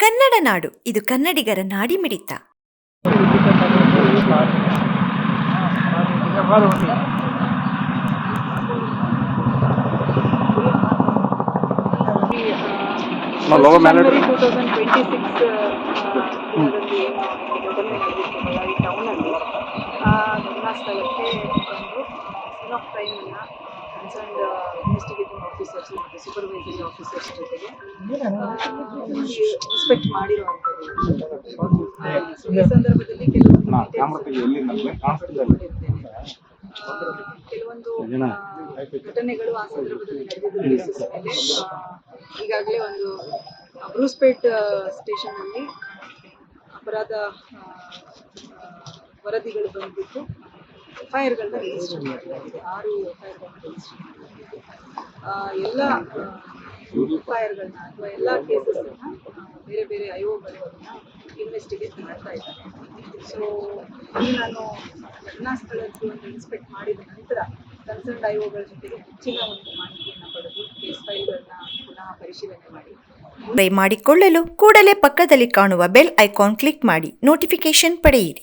ಕನ್ನಡ ನಾಡು. ಇದು ಕನ್ನಡಿಗರ ನಡೆದಿತ್ತು ಬಳ್ಳಾರಿ ಟೌನಲ್ಲಿ ಆ ಘಟನಾ ಸ್ಥಳಕ್ಕೆ ಬಂದು scene of concerned investigating officers ಮತ್ತು ಸೂಪರ್ವೈಸರಿ ಆಫೀಸರ್ಸ್ ಜೊತೆಗೆ. ಇನ್ಸ್ಪೆಕ್ಟ್ ಮಾಡಿರುವಂಥದ್ದು. So, ಈ ಸಂದರ್ಭದಲ್ಲಿ ಕೆಲವೊಂದು ಕೆಲವೊಂದು ಘಟನೆಗಳು ಆ ಸಂದರ್ಭದಲ್ಲಿ ನಡೆದಿದ್ದು ಈಗಾಗಲೇ ಒಂದು ಬ್ರೂಸ್ಪೇಟ್ ಸ್ಟೇಷನ್ ಅಲ್ಲಿ ಅಪರಾಧ ವರದಿಗಳು ಬಂದ್ಬಿಟ್ಟು ಎಫ್ ಐ ಆರ್ಗಳನ್ನ ರಿಜಿಸ್ಟರ್ ಮಾಡಲಾಗಿದೆ ಆರು ಎಫ್ ಐ ಆರ್ಗಳನ್ನ ರಿಜಿಸ್ಟರ್ ಮಾಡಲಾಗಿದೆ ಎಲ್ಲ ಎಫ್ ಐ ಅಥವಾ ಎಲ್ಲ ಕೇಸಸ್ಸನ್ನ ಬೇರೆ ಬೇರೆ ಐ ಒಗಳು ಅದನ್ನ ಇನ್ವೆಸ್ಟಿಗೇಟ್ ಮಾಡ್ತಾ ಇದ್ದಾರೆ. ಸೊ ಇಲ್ಲಿ ನಾನು ಘಟನಾ ಸ್ಥಳಕ್ಕೆ ಒಂದು ಇನ್ಸ್ಪೆಕ್ಟ್ ಮಾಡಿದ ನಂತರ ಕನ್ಸರ್ನ್ ಐ ಒಗಳ ಜೊತೆಗೆ ಹೆಚ್ಚಿನ ಒಂದು ಮಾಹಿತಿಯನ್ನು ಪಡೆದು ಕೇಸ್ ಫೈಲ್ಗಳನ್ನ ಪುನಃ ಪರಿಶೀಲನೆ ಮಾಡಿ. ಮಾಡಿಕೊಳ್ಳಲು ಕೂಡಲೇ ಪಕ್ಕದಲ್ಲಿ ಕಾಣುವ ಬೆಲ್ ಐಕಾನ್ ಕ್ಲಿಕ್ ಮಾಡಿ. ನೋಟಿಫಿಕೇಶನ್ ಪಡೆಯಿರಿ.